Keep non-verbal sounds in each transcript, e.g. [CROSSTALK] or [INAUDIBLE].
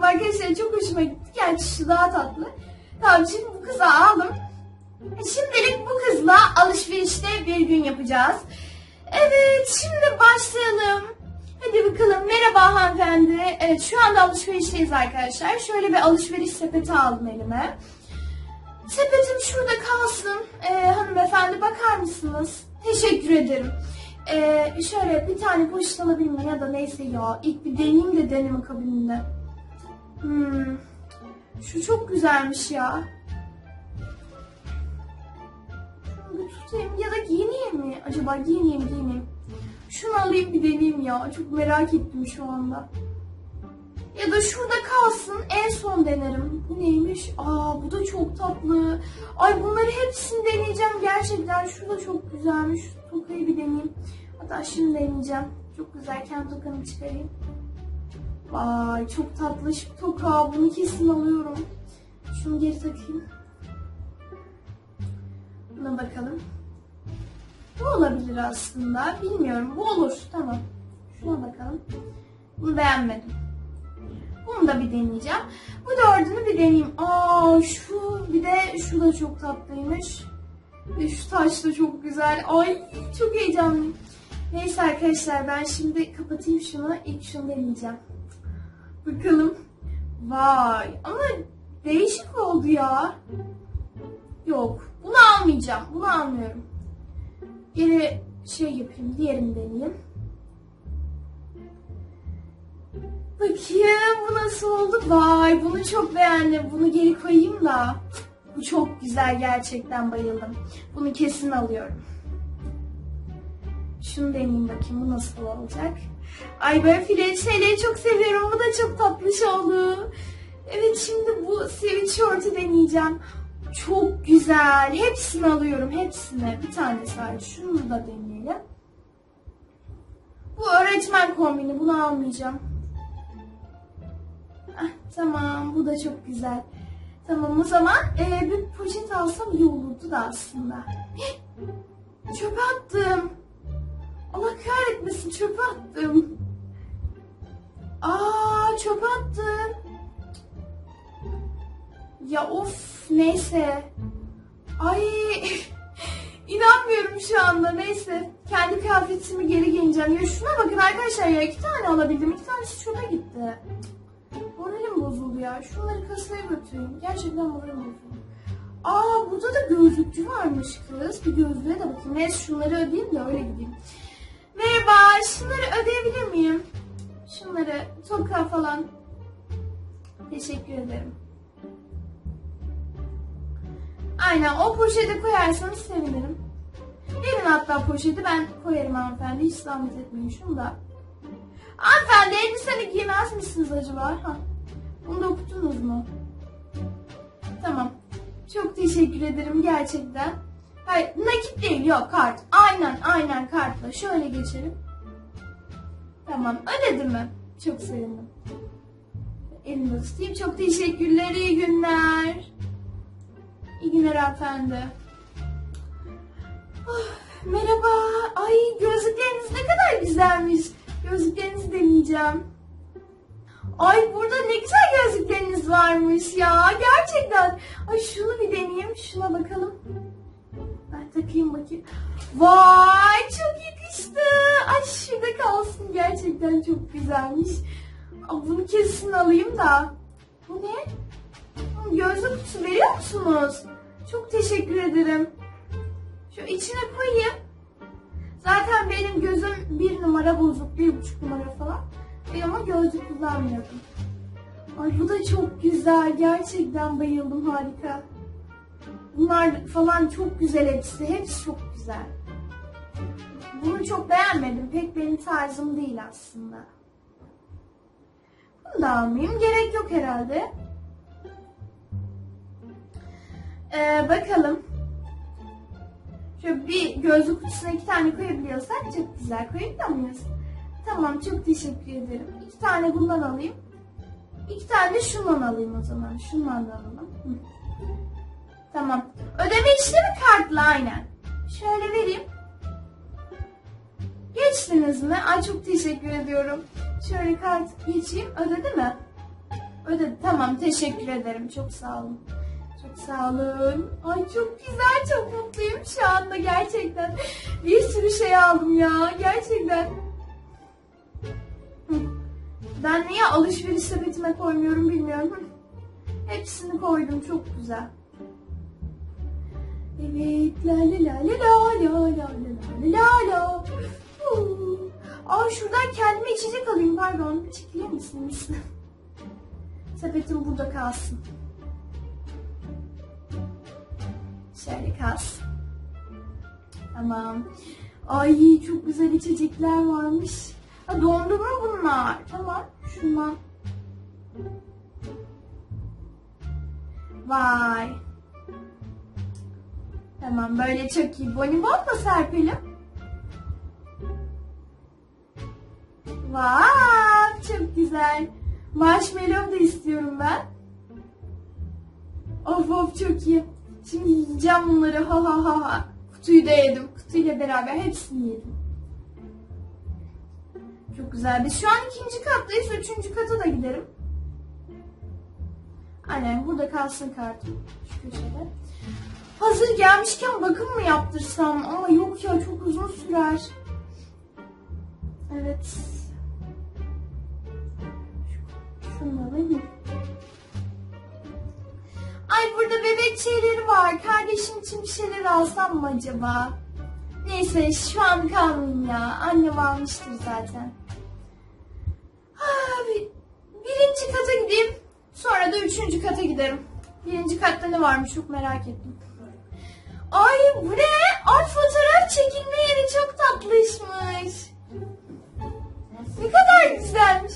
benim arkadaşlar çok hoşuma gitti. Gerçi daha tatlı. Tamam şimdi bu kızı aldım. Şimdilik bu kızla alışverişte bir gün yapacağız. Evet şimdi başlayalım. Hadi bakalım. Merhaba hanımefendi. Evet şu anda alışverişteyiz arkadaşlar. Şöyle bir alışveriş sepeti aldım elime. Sepetim şurada kalsın. Ee, hanımefendi bakar mısınız? Teşekkür ederim. Ee, şöyle bir tane poşet alabilir miyim ya da neyse ya. İlk bir deneyeyim de deneme kabininde. Hmm. Şu çok güzelmiş ya. Şunu tutayım ya da giyineyim mi? Acaba giyineyim giyineyim. Şunu alayım bir deneyeyim ya. Çok merak ettim şu anda. Ya da şurada kalsın en son denerim. Bu neymiş? Aa bu da çok tatlı. Ay bunları hepsini deneyeceğim gerçekten. Şu da çok güzelmiş. Tokayı bir deneyeyim. Hatta şimdi deneyeceğim. Çok güzelken tokamı çıkarayım. Vay çok tatlı şu toka. Bunu kesin alıyorum. Şunu geri takayım. Buna bakalım. Bu olabilir aslında. Bilmiyorum. Bu olur. Tamam. Şuna bakalım. Bunu beğenmedim. Bunu da bir deneyeceğim. Bu dördünü bir deneyeyim. Aa şu bir de şu da çok tatlıymış. Ve şu taş da çok güzel. Ay çok heyecanlıyım. Neyse arkadaşlar ben şimdi kapatayım şunu. İlk şunu deneyeceğim. Bakalım. Vay ama değişik oldu ya. Yok. Bunu almayacağım. Bunu almıyorum. Geri şey yapayım. Diğerini deneyeyim. Bakayım bu nasıl oldu? Vay bunu çok beğendim. Bunu geri koyayım da. Bu çok güzel gerçekten bayıldım. Bunu kesin alıyorum. Şunu deneyeyim bakayım bu nasıl olacak. Ay böyle file şeyleri çok seviyorum. Bu da çok tatlış oldu. Evet şimdi bu sweatshirt'ü deneyeceğim. Çok güzel. Hepsini alıyorum. Hepsini. Bir tane sadece. Şunu da deneyelim. Bu öğretmen kombini. Bunu almayacağım. Ah, tamam bu da çok güzel. Tamam o zaman e, bir poşet alsam iyi olurdu da aslında. [GASPS] Çöpe attım. Allah kahretmesin çöpe attım. Aa çöpe attım. Ya of neyse. Ay [LAUGHS] inanmıyorum şu anda neyse. Kendi kıyafetimi geri giyineceğim. Ya şuna bakın arkadaşlar ya iki tane alabildim. iki tanesi çöpe gitti. Moralim bozuldu ya. Şunları kasaya götüreyim. Gerçekten moralim bozuldu. Aa burada da gözlükçü varmış kız. Bir gözlüğe de bakayım. Neyse şunları ödeyeyim de öyle gideyim. Merhaba. Şunları ödeyebilir miyim? Şunları toka falan. Teşekkür ederim. Aynen o poşete koyarsanız sevinirim. Verin hatta poşeti ben koyarım hanımefendi. Hiç zahmet etmeyin şunu da. Hanımefendi elbiseni giymez misiniz acaba? Ha. Bunu da okudunuz mu? Tamam. Çok teşekkür ederim gerçekten. Hayır nakit değil yok kart. Aynen aynen kartla. Şöyle geçelim. Tamam ödedi mi? Çok sevindim. Elini tutayım. Çok teşekkürler. iyi günler. İyi günler hanımefendi. Oh, merhaba. Ay gözlükleriniz ne kadar güzelmiş. Gözlüklerinizi deneyeceğim. Ay burada ne güzel gözlükleriniz varmış ya. Gerçekten. Ay şunu bir deneyeyim. Şuna bakalım. Ben takayım bakayım. Vay çok yakıştı. Ay şurada kalsın. Gerçekten çok güzelmiş. Bunu kesin alayım da. Bu ne? Gözlük kutusu veriyor musunuz? Çok teşekkür ederim. Şu içine koyayım. Zaten benim gözüm bir numara bozuk, bir buçuk numara falan. E ama gözlük kullanmıyorum. Ay bu da çok güzel. Gerçekten bayıldım harika. Bunlar falan çok güzel hepsi. Hepsi çok güzel. Bunu çok beğenmedim. Pek benim tarzım değil aslında. Bunu da almayayım. Gerek yok herhalde. Ee, bakalım. Şöyle bir gözlük kutusuna iki tane koyabiliyorsak çok güzel. Koyabiliyor muyuz? Tamam çok teşekkür ederim. İki tane bundan alayım. İki tane de şundan alayım o zaman. Şundan da alalım. Hı. Tamam. Ödeme işlemi kartla aynen. Şöyle vereyim. Geçtiniz mi? Ay çok teşekkür ediyorum. Şöyle kart geçeyim. Ödedi mi? Ödedi. Tamam teşekkür ederim. Çok sağ olun. Çok sağ olun. Ay çok güzel, çok mutluyum şu anda gerçekten. Bir sürü şey aldım ya, gerçekten. Ben niye alışveriş sepetime koymuyorum bilmiyorum. Hepsini koydum, çok güzel. Evet, la la la la la la la la la la. Aa şuradan kendime içecek alayım pardon. Çekilir misiniz? Sepetim burada kalsın. Şöyle kalsın. Tamam. Ay çok güzel içecekler varmış. Ha, dondurma bunlar. Tamam. Şundan. Vay. Tamam böyle çok iyi. Bonibon mu serpelim? Vay çok güzel. Marshmallow da istiyorum ben. Of of çok iyi. Şimdi yiyeceğim bunları ha ha ha ha. Kutuyu da yedim. Kutuyla beraber hepsini yedim. Çok güzel. Biz şu an ikinci kattayız. Üçüncü kata da giderim. Aynen burada kalsın kartım. Şu köşede. Hazır gelmişken bakım mı yaptırsam? Ama yok ya çok uzun sürer. Evet. Şunu alayım. Ay burada bebek şeyleri var. Kardeşim için bir şeyler alsam mı acaba? Neyse şu an kalmayayım ya. Annem almıştır zaten. Ha, bir- birinci kata gideyim. Sonra da üçüncü kata giderim. Birinci katta ne varmış çok merak ettim. Ay bu ne? Art fotoğraf çekilme yeri çok tatlışmış. Ne kadar güzelmiş.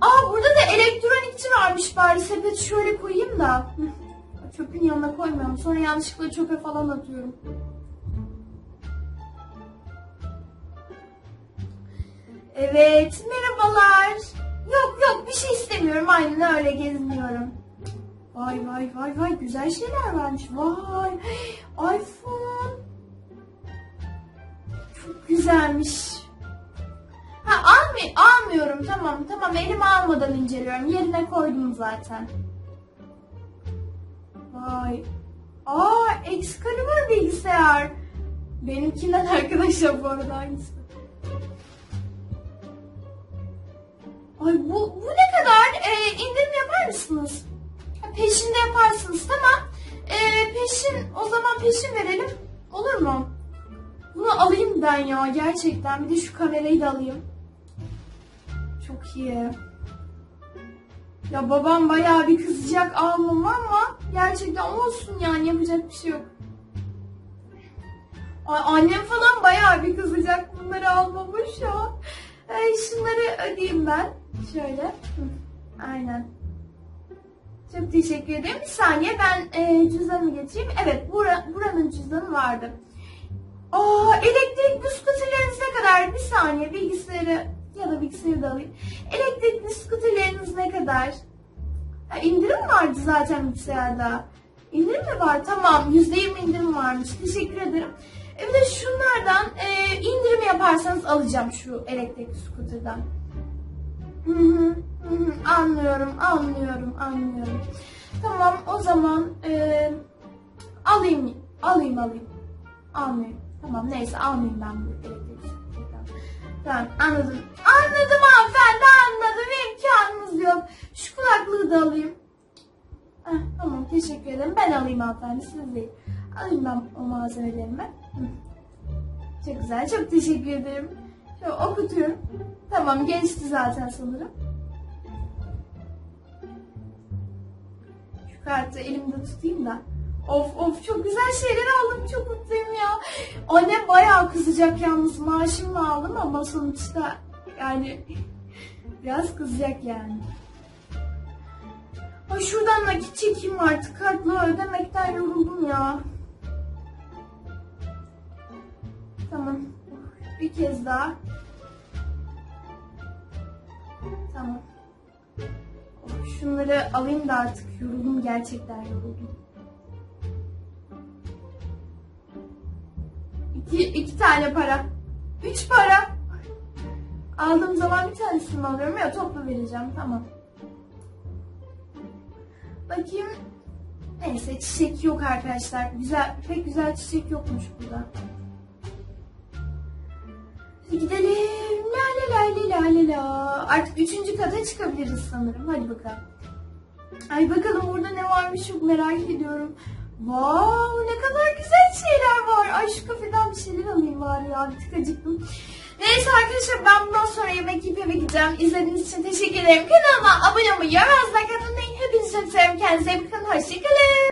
Aa burada da elektronikçi varmış bari sepeti şöyle koyayım da. Çöpün yanına koymuyorum. Sonra yanlışlıkla çöpe falan atıyorum. Evet, merhabalar. Yok yok bir şey istemiyorum. Aynen öyle geziniyorum. Vay vay vay vay güzel şeyler varmış. Vay iPhone. Çok güzelmiş. Ha almay almıyorum tamam tamam elime almadan inceliyorum. Yerine koydum zaten. Vay. Aa Excalibur bilgisayar. Benimkinden arkadaşlar bu arada aynısı. Ay bu, bu ne kadar? Ee, indirim yapar mısınız? Peşinde yaparsınız tamam. Ee, peşin o zaman peşin verelim. Olur mu? Bunu alayım ben ya gerçekten. Bir de şu kamerayı da alayım. Çok iyi. Ya babam bayağı bir kızacak almam ama gerçekten olsun yani yapacak bir şey yok. Ay, annem falan bayağı bir kızacak bunları almamış ya. Ay, şunları ödeyeyim ben. Şöyle. Hı, Aynen. Çok teşekkür ederim. Bir saniye ben e, cüzdanımı getireyim. Evet bura, buranın cüzdanı vardı. Aa, elektrikli skuterleriniz ne kadar? Bir saniye bilgisayarı ya da bilgisayarı da alayım. Elektrikli skuterleriniz ne kadar? Ha, indirim vardı zaten bilgisayarda. İndirim mi var? Tamam. %20 indirim varmış. Teşekkür ederim. E bir de şunlardan e, indirim yaparsanız alacağım şu elektrikli skuterden. Hı hı, hı, anlıyorum, anlıyorum, anlıyorum. Tamam, o zaman e, alayım, alayım, alayım. Almayayım. Tamam, neyse almayayım ben bu skuterden. Tamam, anladım. Anladım hanımefendi, anladım. İmkanınız yok. Şu kulaklığı da alayım. Heh, tamam, teşekkür ederim. Ben alayım hanımefendi, siz değil. Alayım ben o malzemelerimi. Çok güzel, çok teşekkür ederim. Şöyle okutuyorum. Tamam, geçti zaten sanırım. Kartı elimde tutayım da. Of of çok güzel şeyler aldım. Çok mutluyum ya. Annem bayağı kızacak yalnız. Maaşımla aldım ama sonuçta yani biraz kızacak yani. Ay şuradan nakit çekeyim artık. Kartla ödemekten yoruldum ya. Tamam. Bir kez daha. Tamam. Şunları alayım da artık yoruldum gerçekten yoruldum. İki, iki tane para. Üç para. Aldığım zaman bir tanesini alıyorum ya toplu vereceğim tamam. Bakayım. Neyse çiçek yok arkadaşlar. Güzel, pek güzel çiçek yokmuş burada. Gidelim. La la la la la. Artık üçüncü kata çıkabiliriz sanırım. Hadi bakalım. Ay bakalım burada ne varmış çok merak ediyorum. Wow ne kadar güzel şeyler var. Ay şu kafeden bir şeyler alayım bari ya. Bir tık acıktım. Neyse arkadaşlar ben bundan sonra yemek yiyip eve gideceğim. İzlediğiniz için teşekkür ederim. Kanalıma abone olmayı like atmayı unutmayın. Hepinizi çok seviyorum. Kendinize iyi bakın. Hoşçakalın.